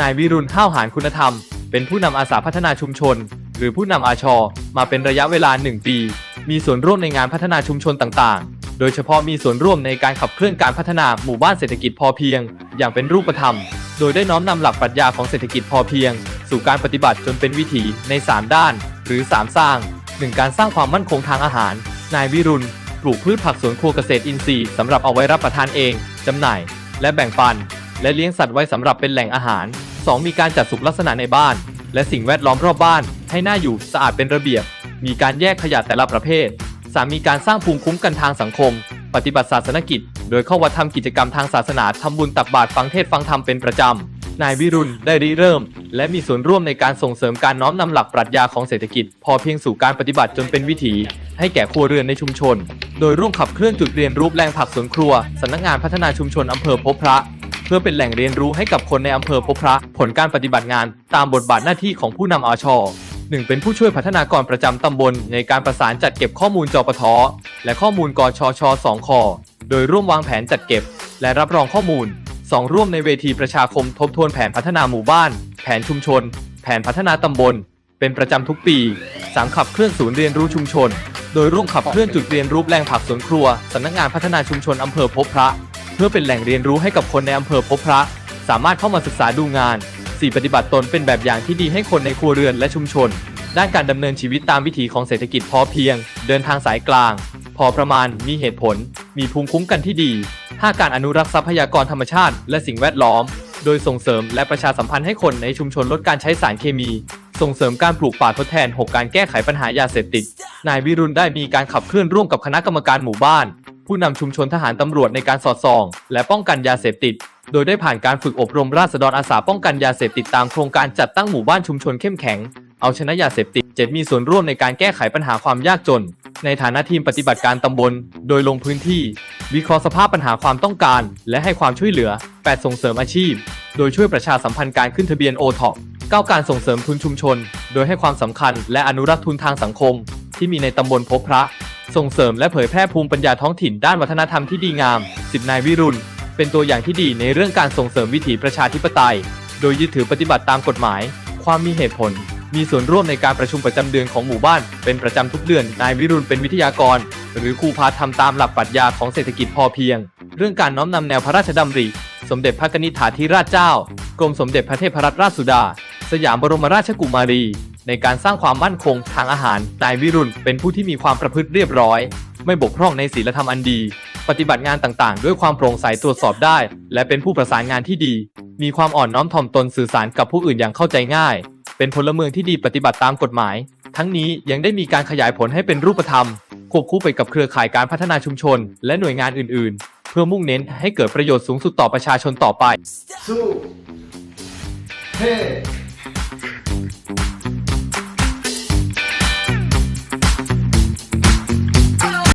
นายวิรุณห้าวหาญคุณธรรม เป็นผู้นำอาสาพัฒนาชุมชน หรือผู้นำอาชอมาเป็นระยะเวลา 1 ปี มีส่วนร่วมในงานพัฒนาชุมชนต่างๆ โดยเฉพาะมีส่วนร่วมในการขับเคลื่อนการพัฒนาหมู่บ้านเศรษฐกิจพอเพียง อย่างเป็นรูปธรรม โดยได้น้อมนำหลักปรัชญาของเศรษฐกิจพอเพียง สู่การปฏิบัติจนเป็นวิถีใน 3 ด้าน หรือ 3 สร้าง 1. การสร้างความมั่นคงทางอาหาร นายวิรุณปลูกพืชผักสวนครัวเกษตรอินทรีย์สำหรับเอาไว้รับประทานเองจำหน่าย และแบ่งปัน และเลี้ยงสัตว์ไว้สำหรับเป็นแหล่งอาหาร 2. มีการจัดสุขลักษณะในบ้าน และสิ่งแวดล้อมรอบบ้าน ให้น่าอยู่สะอาดเป็นระเบียบ มีการแยกขยะแต่ละประเภท 3. มีการสร้างภูมิคุ้มกันทางสังคม ปฏิบัติศาสนกิจ โดยเข้าวัดทำกิจกรรมทางศาสนาทำบุญตักบาตรฟังเทศฟังธรรมเป็นประจำนายวิรุณได้ริเริ่ม และมีส่วนร่วมในการส่งเสริมการน้อมนำหลักปรัชญาของเศรษฐกิจ พอเพียงสู่การปฏิบัติจนเป็นวิถี ให้แก่ครัวเรือนในชุมชน โดยร่วมขับเคลื่อนจุดเรียนรู้แปลงผักสวนครัวสำนักงานพัฒนาชุมชนอำเภอพบพระ เพื่อเป็นแหล่งเรียนรู้ให้กับคนในอำเภอพบพระ ผลการปฏิบัติงานตามบทบาทหน้าที่ของผู้นำอาชอหนึ่งเป็นผู้ช่วยพัฒนากรประจำตำบล ในการประสานจัดเก็บข้อมูลจปทและข้อมูลกชช2คอโดยร่วมวางแผนจัดเก็บ และรับรองข้อมูล 2 ร่วมในเวทีประชาคมทบทวนแผนพัฒนาหมู่บ้าน แผนชุมชน แผนพัฒนาตำบล เป็นประจำทุกปี 3 ขับเคลื่อนศูนย์เรียนรู้ชุมชน โดยร่วมขับเคลื่อนจุดเรียนรู้แปลงผักสวนครัวสำนักงานพัฒนาชุมชนอำเภอพบพระ เพื่อเป็นแหล่งเรียนรู้ให้กับคนในอำเภอพบพระ สามารถเข้ามาศึกษาดูงาน4ปฏิบัติตนเป็นแบบอย่างที่ดีให้คนในครัวเรือนและชุมชน ด้านการดำเนินชีวิตตามวิถีของเศรษฐกิจพอเพียง เดินทางสายกลาง พอประมาณมีเหตุผล มีภูมิคุ้มกันที่ดี 5 การอนุรักษ์ทรัพยากรธรรมชาติ และสิ่งแวดล้อม โดยส่งเสริมและประชาสัมพันธ์ให้คนในชุมชนลดการใช้สารเคมี ส่งเสริมการปลูกป่าทดแทน 6 การแก้ไขปัญหายาเสพติด นายวิรุณได้มีการขับเคลื่อนร่วมกับคณะกรรมการหมู่บ้าน ผู้นำชุมชนทหารตำรวจในการสอดส่อง และป้องกันยาเสพติด โดยได้ผ่านการฝึกอบรมราษฎรอาสาป้องกันยาเสพติดตามโครงการจัดตั้งหมู่บ้านชุมชนเข้มแข็ง เอาชนะยาเสพติดเจ็ดมีส่วนร่วมในการแก้ไขปัญหาความยากจน ในฐานะทีมปฏิบัติการตำบล โดยลงพื้นที่ วิเคราะห์สภาพปัญหาความต้องการ และให้ความช่วยเหลือ 8 ส่งเสริมอาชีพ โดยช่วยประชาสัมพันธ์การขึ้นทะเบียนโอท็อป9การส่งเสริมทุนชุมชน โดยให้ความสำคัญและอนุรักษ์ทุนทางสังคม ที่มีในตำบลพบพระ ส่งเสริมและเผยแพร่ภูมิปัญญาท้องถิ่นด้านวัฒนธรรมที่ดีงาม10นายวิรุณ เป็นตัวอย่างที่ดีในเรื่องการส่งเสริมวิถีประชาธิปไตย โดยยึดถือปฏิบัติตามกฎหมาย ความมีเหตุผล มีส่วนร่วมในการประชุมประจำเดือนของหมู่บ้าน เป็นประจำทุกเดือน นายวิรุณเป็นวิทยากร หรือครูพาทำตามหลักปรัชญาของเศรษฐกิจพอเพียง เรื่องการน้อมนำแนวพระราชดำริ สมเด็จพระนิธิถาธิราชเจ้า กรมสมเด็จพระเทพรัตนราชสุดา สยามบรมราชกุมารี ในการสร้างความมั่นคงทางอาหาร นายวิรุณเป็นผู้ที่มีความประพฤติเรียบร้อย ไม่บกพร่องในศีลธรรมอันดี ปฏิบัติงานต่างๆ ด้วยความโปร่งใสตรวจสอบได้ และเป็นผู้ประสานงานที่ดี มีความอ่อนน้อมถ่อมตนสื่อสารกับผู้อื่นอย่างเข้าใจง่าย เป็นพลเมืองที่ดีปฏิบัติตามกฎหมาย ทั้งนี้ยังได้มีการขยายผลให้เป็นรูปธรรม ควบคู่ไปกับเครือข่ายการพัฒนาชุมชน และหน่วยงานอื่น ๆ เพื่อมุ่งเน้นให้เกิดประโยชน์สูงสุดต่อประชาชนต่อไปสู้เท่